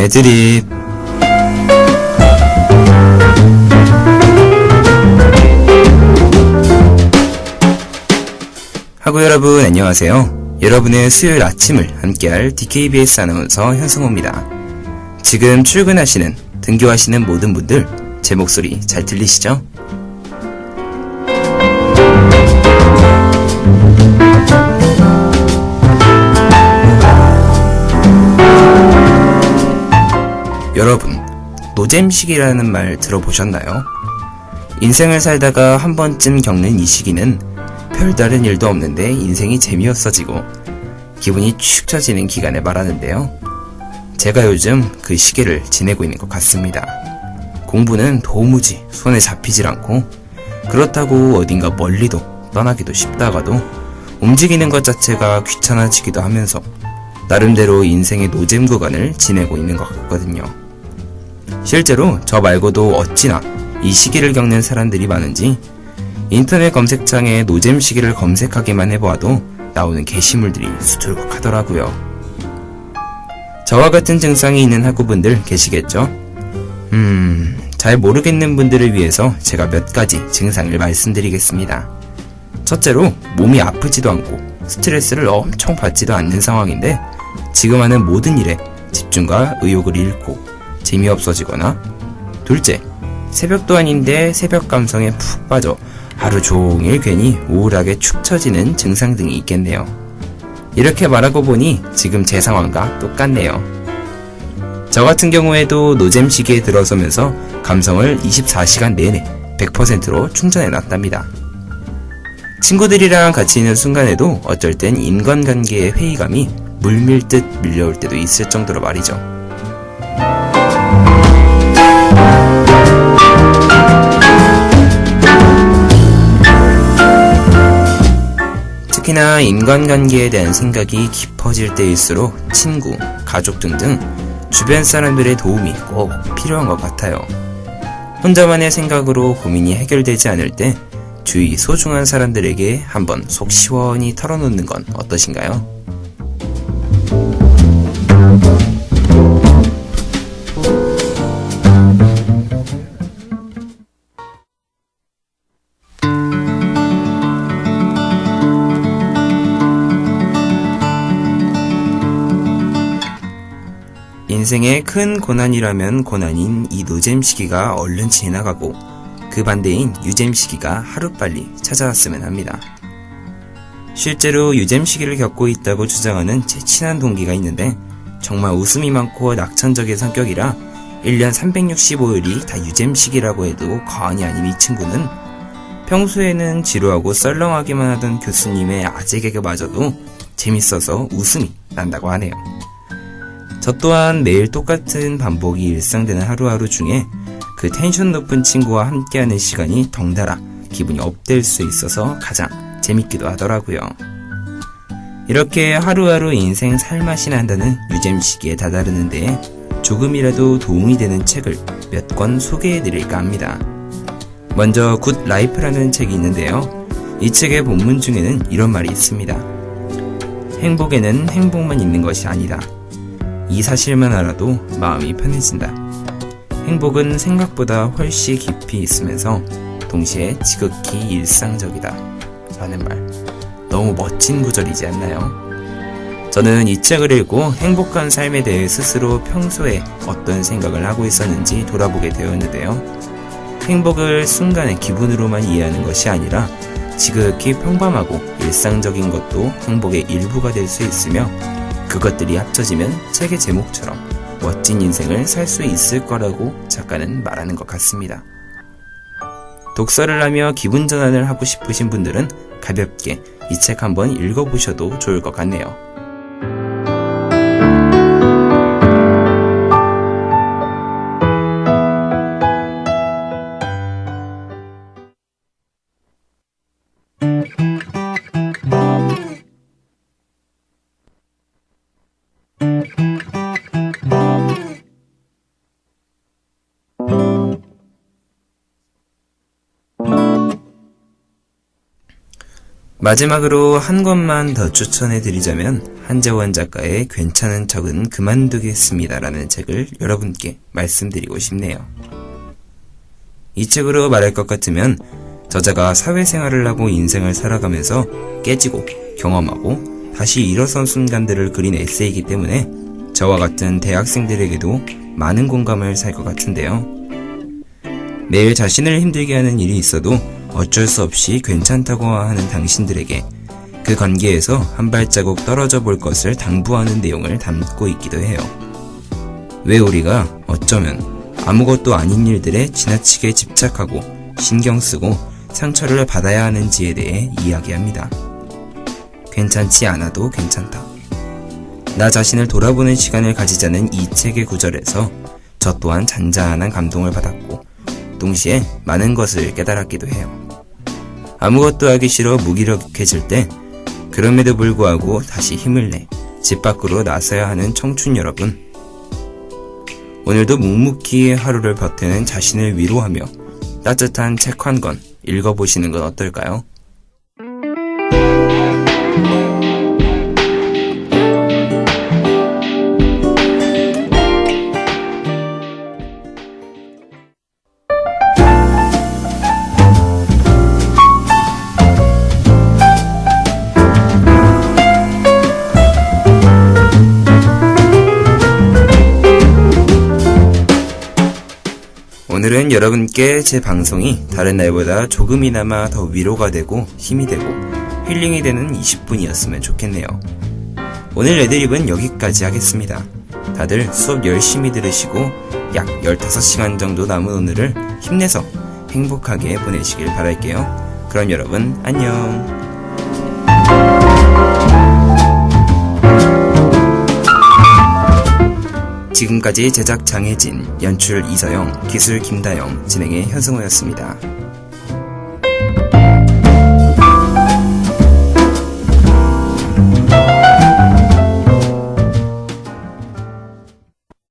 애드립 하고 여러분 안녕하세요. 여러분의 수요일 아침을 함께할 DKBS 아나운서 현승호입니다. 지금 출근하시는 등교하시는 모든 분들 제 목소리 잘 들리시죠? 노잼식이라는 말 들어보셨나요? 인생을 살다가 한 번쯤 겪는 이 시기는 별다른 일도 없는데 인생이 재미없어지고 기분이 축 처지는 기간을 말하는데요. 제가 요즘 그 시기를 지내고 있는 것 같습니다. 공부는 도무지 손에 잡히질 않고 그렇다고 어딘가 멀리도 떠나기도 쉽다가도 움직이는 것 자체가 귀찮아지기도 하면서 나름대로 인생의 노잼 구간을 지내고 있는 것 같거든요. 실제로 저 말고도 어찌나 이 시기를 겪는 사람들이 많은지 인터넷 검색창에 노잼 시기를 검색하기만 해보아도 나오는 게시물들이 수두룩하더라고요. 저와 같은 증상이 있는 학우분들 계시겠죠? 음, 잘 모르겠는 분들을 위해서 제가 몇 가지 증상을 말씀드리겠습니다. 첫째로 몸이 아프지도 않고 스트레스를 엄청 받지도 않는 상황인데 지금 하는 모든 일에 집중과 의욕을 잃고 재미없어지거나 둘째, 새벽도 아닌데 새벽 감성에 푹 빠져 하루 종일 괜히 우울하게 축 처지는 증상 등이 있겠네요. 이렇게 말하고 보니 지금 제 상황과 똑같네요. 저 같은 경우에도 노잼 시기에 들어서면서 감성을 24시간 내내 100%로 충전해 놨답니다. 친구들이랑 같이 있는 순간에도 어쩔 땐 인간관계의 회의감이 물밀듯 밀려올 때도 있을 정도로 말이죠. 특히나 인간관계에 대한 생각이 깊어질 때일수록 친구, 가족 등등 주변 사람들의 도움이 꼭 필요한 것 같아요. 혼자만의 생각으로 고민이 해결되지 않을 때 주위 소중한 사람들에게 한번 속 시원히 털어놓는 건 어떠신가요? 인생의 큰 고난이라면 고난인 이 노잼 시기가 얼른 지나가고 그 반대인 유잼 시기가 하루빨리 찾아왔으면 합니다. 실제로 유잼 시기를 겪고 있다고 주장하는 제 친한 동기가 있는데 정말 웃음이 많고 낙천적인 성격이라 1년 365일이 다 유잼 시기라고 해도 과언이 아닌 이 친구는 평소에는 지루하고 썰렁하기만 하던 교수님의 아재 개그마저도 재밌어서 웃음이 난다고 하네요. 저 또한 매일 똑같은 반복이 일상되는 하루하루 중에 그 텐션 높은 친구와 함께하는 시간이 덩달아 기분이 업될 수 있어서 가장 재밌기도 하더라고요. 이렇게 하루하루 인생 살맛이 난다는 유잼 시기에 다다르는데 조금이라도 도움이 되는 책을 몇 권 소개해 드릴까 합니다. 먼저 굿 라이프라는 책이 있는데요. 이 책의 본문 중에는 이런 말이 있습니다. 행복에는 행복만 있는 것이 아니다. 이 사실만 알아도 마음이 편해진다. 행복은 생각보다 훨씬 깊이 있으면서 동시에 지극히 일상적이다. 라는 말. 너무 멋진 구절이지 않나요? 저는 이 책을 읽고 행복한 삶에 대해 스스로 평소에 어떤 생각을 하고 있었는지 돌아보게 되었는데요. 행복을 순간의 기분으로만 이해하는 것이 아니라 지극히 평범하고 일상적인 것도 행복의 일부가 될 수 있으며 그것들이 합쳐지면 책의 제목처럼 멋진 인생을 살 수 있을 거라고 작가는 말하는 것 같습니다. 독서를 하며 기분 전환을 하고 싶으신 분들은 가볍게 이 책 한번 읽어보셔도 좋을 것 같네요. 마지막으로 한 권만 더 추천해 드리자면 한재원 작가의 괜찮은 척은 그만두겠습니다라는 책을 여러분께 말씀드리고 싶네요. 이 책으로 말할 것 같으면 저자가 사회생활을 하고 인생을 살아가면서 깨지고 경험하고 다시 일어선 순간들을 그린 에세이이기 때문에 저와 같은 대학생들에게도 많은 공감을 살 것 같은데요. 매일 자신을 힘들게 하는 일이 있어도 어쩔 수 없이 괜찮다고 하는 당신들에게 그 관계에서 한 발자국 떨어져 볼 것을 당부하는 내용을 담고 있기도 해요. 왜 우리가 어쩌면 아무것도 아닌 일들에 지나치게 집착하고 신경 쓰고 상처를 받아야 하는지에 대해 이야기합니다. 괜찮지 않아도 괜찮다. 나 자신을 돌아보는 시간을 가지자는 이 책의 구절에서 저 또한 잔잔한 감동을 받았고, 동시에 많은 것을 깨달았기도 해요. 아무것도 하기 싫어 무기력해질 때, 그럼에도 불구하고 다시 힘을 내 집 밖으로 나서야 하는 청춘 여러분. 오늘도 묵묵히 하루를 버티는 자신을 위로하며 따뜻한 책 한 권 읽어보시는 건 어떨까요? 오늘은 여러분께 제 방송이 다른 날보다 조금이나마 더 위로가 되고 힘이 되고 힐링이 되는 20분이었으면 좋겠네요. 오늘 애드립은 여기까지 하겠습니다. 다들 수업 열심히 들으시고 약 15시간 정도 남은 오늘을 힘내서 행복하게 보내시길 바랄게요. 그럼 여러분 안녕. 지금까지 제작 장혜진, 연출 이서영, 기술 김다영, 진행의 현승호였습니다.